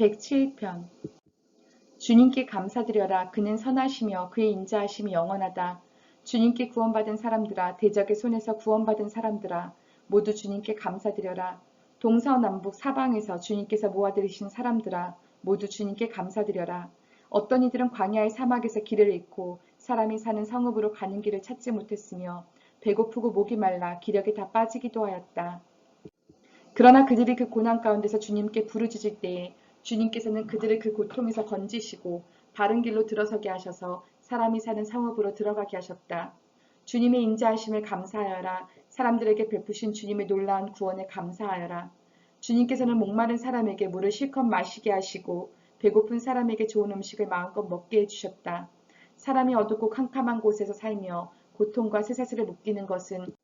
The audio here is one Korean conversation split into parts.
107편 주님께 감사드려라 그는 선하시며 그의 인자하심이 영원하다. 주님께 구원받은 사람들아 대적의 손에서 구원받은 사람들아 모두 주님께 감사드려라. 동서남북 사방에서 주님께서 모아들이신 사람들아 모두 주님께 감사드려라. 어떤 이들은 광야의 사막에서 길을 잃고 사람이 사는 성읍으로 가는 길을 찾지 못했으며 배고프고 목이 말라 기력이 다 빠지기도 하였다. 그러나 그들이 그 고난 가운데서 주님께 부르짖을 때에 주님께서는 그들을 그 고통에서 건지시고 바른 길로 들어서게 하셔서 사람이 사는 성읍으로 들어가게 하셨다. 주님의 인자하심을 감사하여라. 사람들에게 베푸신 주님의 놀라운 구원에 감사하여라. 주님께서는 목마른 사람에게 물을 실컷 마시게 하시고 배고픈 사람에게 좋은 음식을 마음껏 먹게 해주셨다. 사람이 어둡고 캄캄한 곳에서 살며 고통과 쇠사슬을 묶이는 것은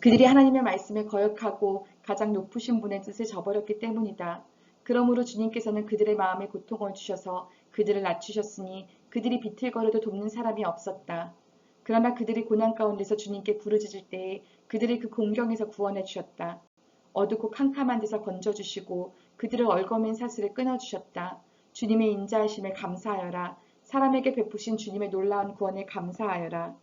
그들이 하나님의 말씀에 거역하고 가장 높으신 분의 뜻을 저버렸기 때문이다. 그러므로 주님께서는 그들의 마음에 고통을 주셔서 그들을 낮추셨으니 그들이 비틀거려도 돕는 사람이 없었다. 그러나 그들이 고난 가운데서 주님께 부르짖을 때에 그들을 그 공경에서 구원해 주셨다. 어둡고 캄캄한 데서 건져주시고 그들을 얽어맨 사슬을 끊어주셨다. 주님의 인자하심에 감사하여라. 사람에게 베푸신 주님의 놀라운 구원에 감사하여라.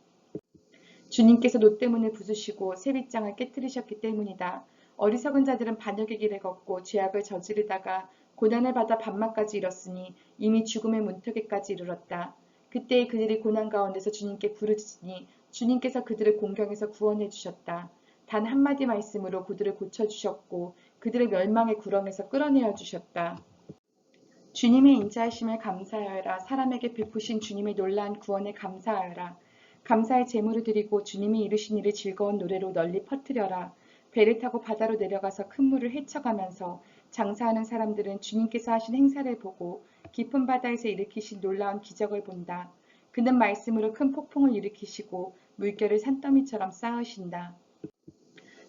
주님께서 노 때문을 부수시고 세빗장을 깨뜨리셨기 때문이다. 어리석은 자들은 반역의 길을 걷고 죄악을 저지르다가 고난을 받아 반막까지 이뤘으니 이미 죽음의 문턱에까지 이르렀다. 그때 그들이 고난 가운데서 주님께 부르짖으니 주님께서 그들을 공경에서 구원해 주셨다. 단 한마디 말씀으로 그들을 고쳐 주셨고 그들의 멸망의 구렁에서 끌어내어 주셨다. 주님의 인자하심을 감사하여라. 사람에게 베푸신 주님의 놀라운 구원에 감사하여라. 감사의 제물을 드리고 주님이 이루신 일을 즐거운 노래로 널리 퍼뜨려라. 배를 타고 바다로 내려가서 큰 물을 헤쳐가면서 장사하는 사람들은 주님께서 하신 행사를 보고 깊은 바다에서 일으키신 놀라운 기적을 본다. 그는 말씀으로 큰 폭풍을 일으키시고 물결을 산더미처럼 쌓으신다.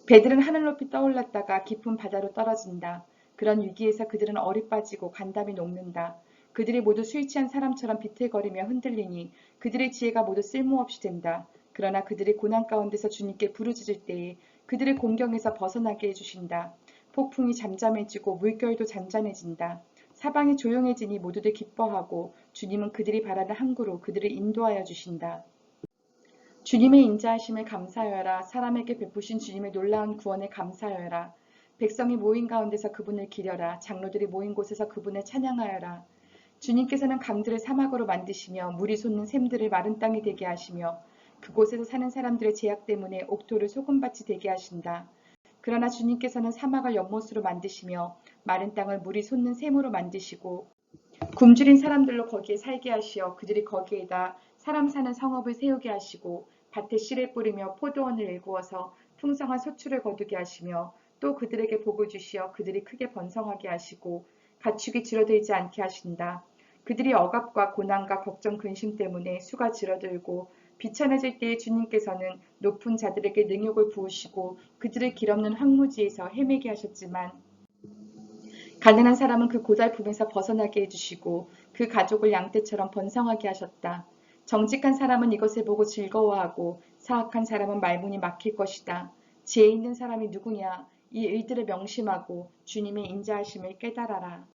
배들은 하늘 높이 떠올랐다가 깊은 바다로 떨어진다. 그런 위기에서 그들은 어리 빠지고 간담이 녹는다. 그들이 모두 술 취한 사람처럼 비틀거리며 흔들리니 그들의 지혜가 모두 쓸모없이 된다. 그러나 그들이 고난 가운데서 주님께 부르짖을 때에 그들의 공경에서 벗어나게 해주신다. 폭풍이 잠잠해지고 물결도 잔잔해진다. 사방이 조용해지니 모두들 기뻐하고 주님은 그들이 바라는 항구로 그들을 인도하여 주신다. 주님의 인자하심을 감사하여라. 사람에게 베푸신 주님의 놀라운 구원에 감사하여라. 백성이 모인 가운데서 그분을 기려라. 장로들이 모인 곳에서 그분을 찬양하여라. 주님께서는 강들을 사막으로 만드시며 물이 솟는 샘들을 마른 땅이 되게 하시며 그곳에서 사는 사람들의 제약 때문에 옥토를 소금밭이 되게 하신다. 그러나 주님께서는 사막을 연못으로 만드시며 마른 땅을 물이 솟는 샘으로 만드시고 굶주린 사람들로 거기에 살게 하시어 그들이 거기에다 사람 사는 성읍을 세우게 하시고 밭에 씨를 뿌리며 포도원을 일구어서 풍성한 소출을 거두게 하시며 또 그들에게 복을 주시어 그들이 크게 번성하게 하시고 가축이 줄어들지 않게 하신다. 그들이 억압과 고난과 걱정 근심 때문에 수가 줄어들고 비천해질 때에 주님께서는 높은 자들에게 능욕을 부으시고 그들을 길없는 황무지에서 헤매게 하셨지만 가난한 사람은 그 고달픔에서 벗어나게 해주시고 그 가족을 양떼처럼 번성하게 하셨다. 정직한 사람은 이것을 보고 즐거워하고 사악한 사람은 말문이 막힐 것이다. 지혜 있는 사람이 누구냐? 이 일들을 명심하고 주님의 인자하심을 깨달아라.